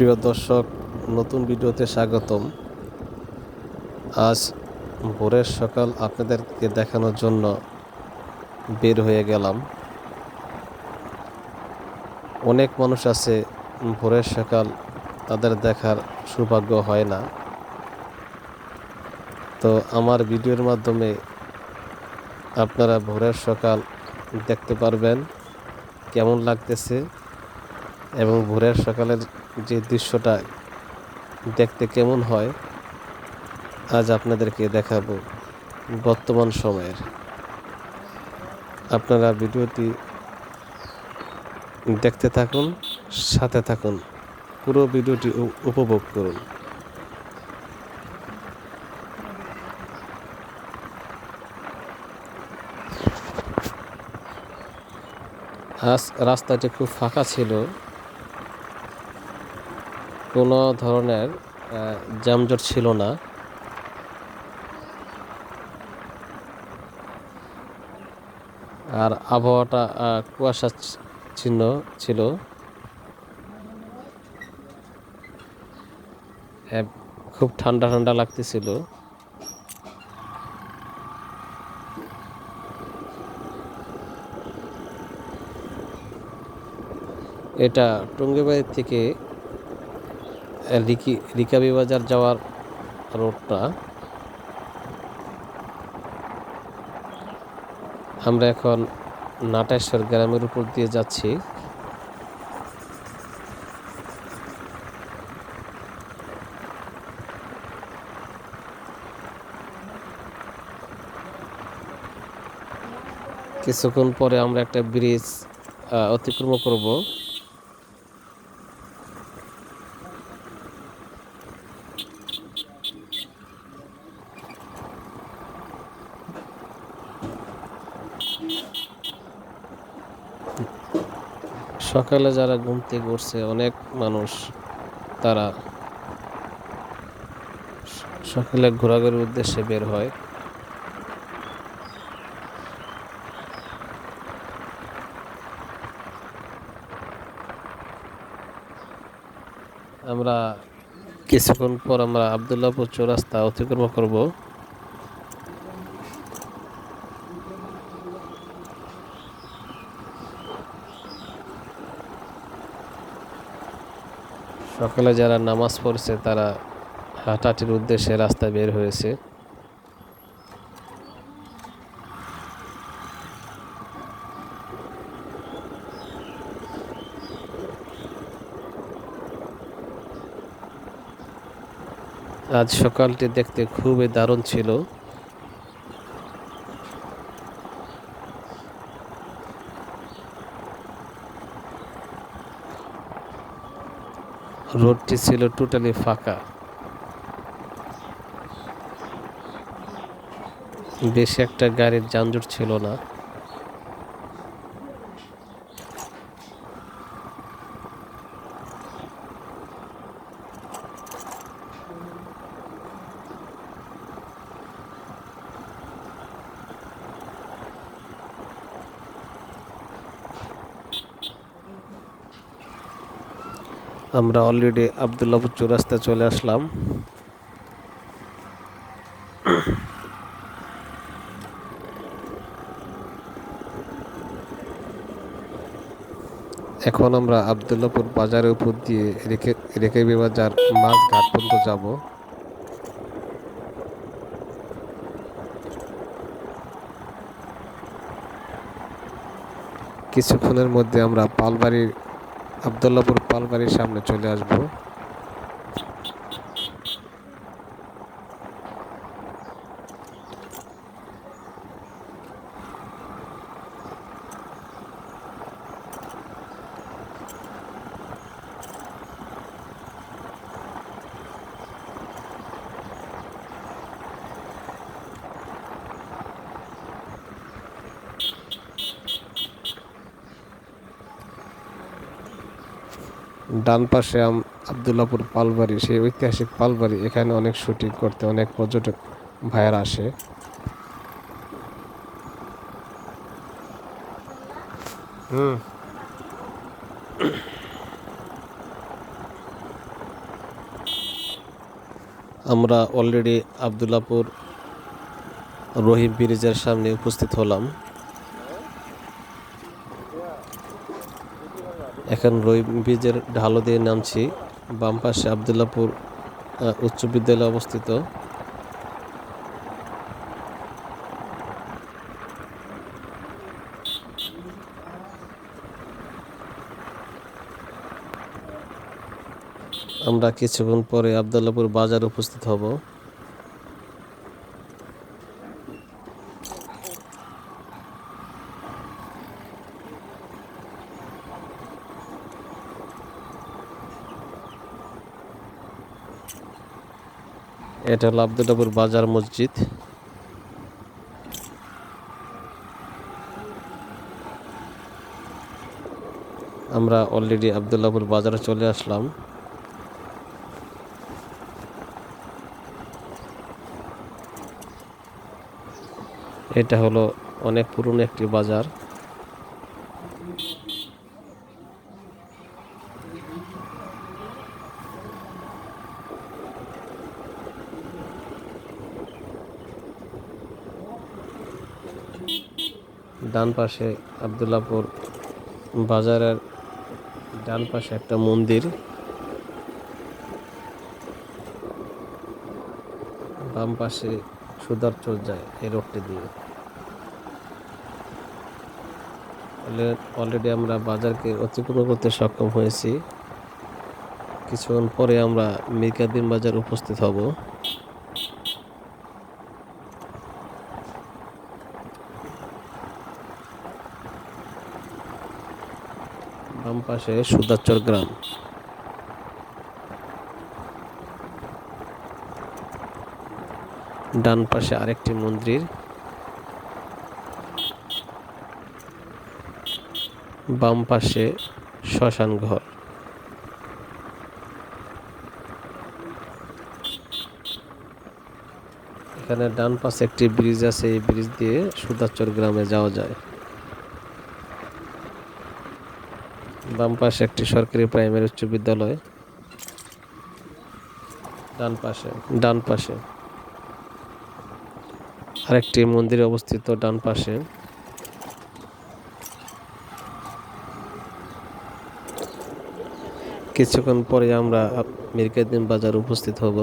প্রিয় দর্শক, নতুন ভিডিওতে স্বাগতম। আজ ভোরের সকাল আপনাদেরকে দেখানোর জন্য বের হয়ে গেলাম। অনেক মানুষ আছে, ভোরের সকাল তাদের দেখার সৌভাগ্য হয় না। তো আমার ভিডিওর মাধ্যমে আপনারা ভোরের সকাল দেখতে পারবেন, কেমন লাগতেছে এবং ভোরের সকালের যে দৃশ্যটা দেখতে কেমন হয়, আজ আপনাদেরকে দেখাবো বর্তমান সময়ের। আপনারা ভিডিওটি দেখতে থাকুন, সাথে থাকুন, পুরো ভিডিওটি উপভোগ করুন। রাস্তাটি খুব ফাঁকা ছিল। কোনো ধরনের যানজট ছিল না। আর আবহাওয়াটা কুয়াশা চিহ্ন ছিল। খুব ঠান্ডা ঠান্ডা লাগতেছিল। এটা টঙ্গিবাড়ি থেকে রিকি রিকাবি বাজার যাওয়ার রোডটা আমরা এখন নাটেশ্বর গ্রামের উপর দিয়ে যাচ্ছি। কিছুক্ষণ পরে আমরা একটা ব্রিজ অতিক্রম করব। সকালে যারা ঘুম থেকে উঠছে, অনেক মানুষ তারা সকালে ঘোরাঘুরির উদ্দেশ্যে বের হয়। আমরা কিছুক্ষণ পর আমরা আবদুল্লাপুর চৌরাস্তা অতিক্রম করব। সকালে যারা নামাজ পড়ছে, তারা হাঁটাহাঁটির উদ্দেশ্যে রাস্তায় বের হয়েছে। আজ সকালটি দেখতে খুবই দারুণ ছিল। রোডটি ছিল টোটালি ফাঁকা। বেশি একটা গাড়ির যানজট ছিল না। আমরা অলরেডি আবদুল্লাপুর চৌরাস্তায় চলে আসলাম। এখন আমরা আবদুল্লাপুর বাজারের উপর দিয়ে রেখে রেখে বাজার মাছ ঘাট পর্যন্ত যাব। কিছুক্ষণের মধ্যে আমরা পালবাড়ির আবদুল্লাপুর পালবাড়ির সামনে চলে আসব। ডান পাশে আবদুল্লাপুর পালবাড়ি, সেই ঐতিহাসিক পালবাড়ি, এখানে অনেক শুটিং করতে অনেক পর্যটক ভাইয়ারা আসে। হুম। আমরা অলরেডি আবদুল্লাপুর রহিম ব্রিজের সামনে উপস্থিত হলাম। এখন রহিম ব্রিজের ঢালো দিয়ে নামছি। বাম পাশে আবদুল্লাপুর উচ্চ বিদ্যালয় অবস্থিত। আমরা কিছুক্ষণ পরে আবদুল্লাপুর বাজার উপস্থিত হব। এটা হলো আবদুল্লাপুর বাজার মসজিদ। আমরা অলরেডি আবদুল্লাপুর বাজারে চলে আসলাম। এটা হলো অনেক পুরনো একটি বাজার। ডান পাশে আবদুল্লাপুর বাজারের ডান পাশে একটা মন্দির। বাম পাশে সুদারচর যায় এই রোডটি দিয়ে। অলরেডি আমরা বাজারকে অতিক্রম করতে সক্ষম হয়েছি। কিছুক্ষণ পরে আমরা মিরকাদিন বাজার উপস্থিত হব। বাম পাশে সুদাচর গ্রাম। ডান পাশে আরেকটি মন্দির। বাম পাশে শ্মশান ঘর। এখানে ডান পাশে একটি ব্রিজ আছে, এই ব্রিজ দিয়ে সুদাচর গ্রামে যাওয়া যায়। বাম পাশে একটি সরকারি প্রাইমারি উচ্চ বিদ্যালয়। ডান পাশে ডান পাশে। আরেকটি মন্দির অবস্থিত ডান পাশে। কিছুক্ষণ পরে আমরা মিরকাদিন বাজার উপস্থিত হব।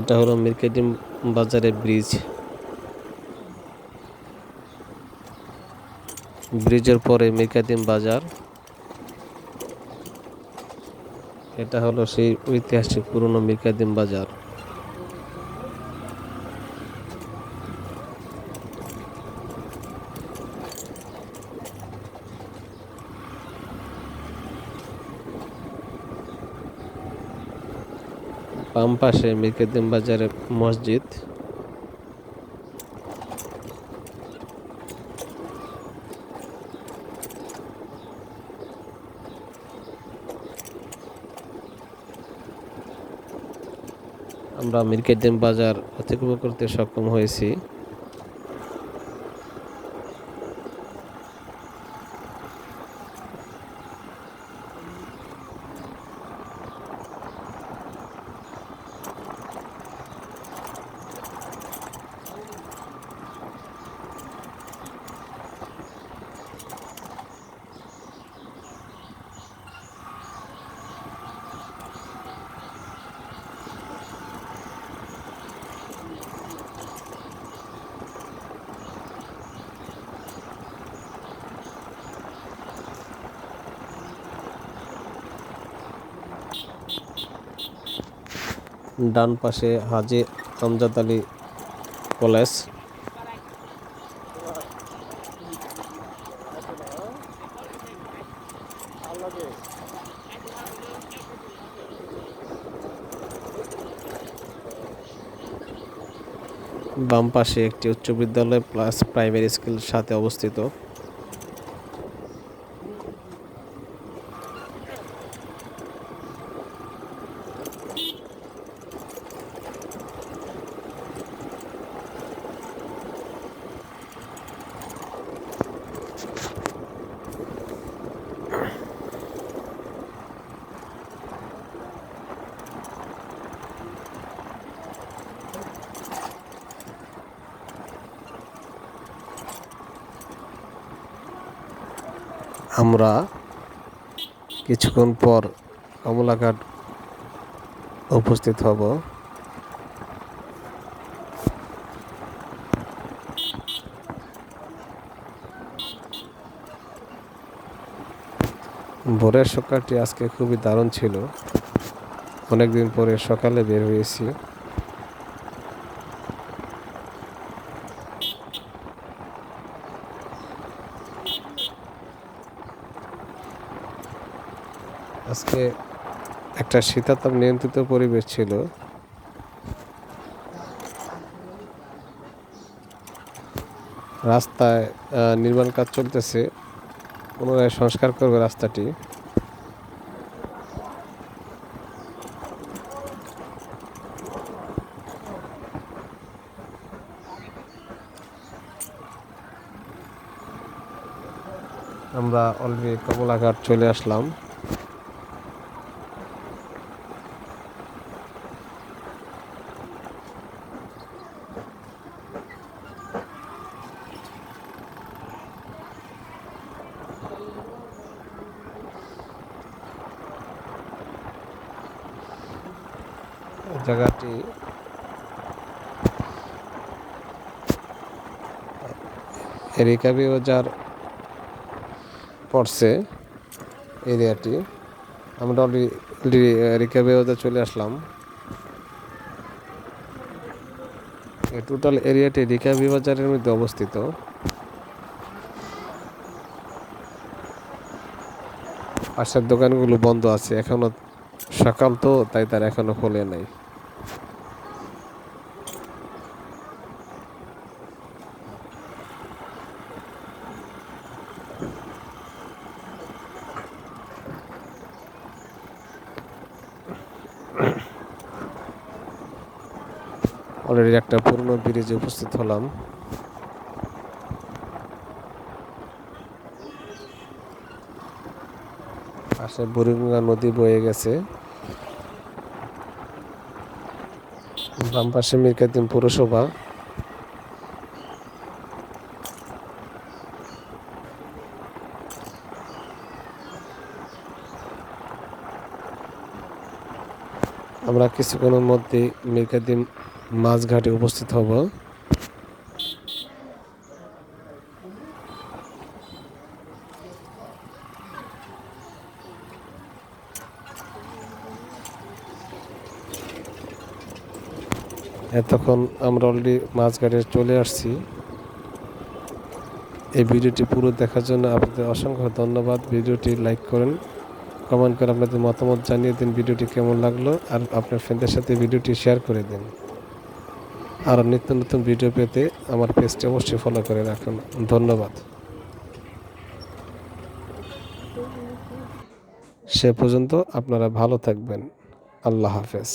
এটা হলো মিরকাদিম বাজারের ব্রিজ। ব্রিজের পরে মির্কাদিম বাজার। এটা হলো সেই ঐতিহাসিক পুরনো মির্কাদিম বাজার। বাম পাশে মিরকাদিম বাজারের মসজিদ। আমরা মিরকেদ্দিন বাজার অতিক্রম করতে সক্ষম হয়েছি। ডান পাশে হাজি আমজাদ আলী কলেজ। বাম পাশে একটি উচ্চ বিদ্যালয় প্লাস প্রাইমারি স্কুল সাথে অবস্থিত। আমরা কিছুক্ষণ পর কমলাঘাট উপস্থিত হব। ভোরের সকালটি আজকে খুবই দারুণ ছিল। অনেকদিন পরে সকালে বের হয়েছি। আজকে একটা শীতাতাপ নিয়ন্ত্রিত পরিবেশ ছিল। রাস্তায় নির্মাণ কাজ চলতেছে। পুনরায় সংস্কার করবে রাস্তাটি। আমরা অলরেডি কমলাঘাট চলে আসলাম। জায়গাটি এরিকাবি বাজার পড়ছে, এরিয়াটি। আমরা অলরেডি রিকাবি বাজার চলে আসলাম। টোটাল এরিয়াটি রিকাবি বাজারের মধ্যে অবস্থিত। পাশের দোকানগুলো বন্ধ আছে, এখনও সকাল তো, তাই তার এখনও খোলে নাই। অলরেডি একটা পুরনো ব্রিজে উপস্থিত হলাম। পাশে বুড়িগঙ্গা নদী বয়ে গেছে। বাম পাশে মিরকাদিম পৌরসভা। আমরা কিছুক্ষণের মধ্যে মিরকাদিম মাছঘাটে উপস্থিত হব। এতক্ষণ আমরা অলরেডি মাছঘাটে চলে আসছি। এই ভিডিওটি পুরো দেখার জন্য আপনাদের অসংখ্য ধন্যবাদ। ভিডিওটি লাইক করেন, কমেন্ট করে আপনাদের মতামত জানিয়ে দিন ভিডিওটি কেমন লাগল, আর আপনার ফ্রেন্ডের সাথে ভিডিওটি শেয়ার করে দিন। আর নিত্য নতুন ভিডিও পেতে আমার পেজটি অবশ্যই ফলো করে রাখুন। ধন্যবাদ। সে পর্যন্ত আপনারা ভালো থাকবেন। আল্লাহ হাফেজ।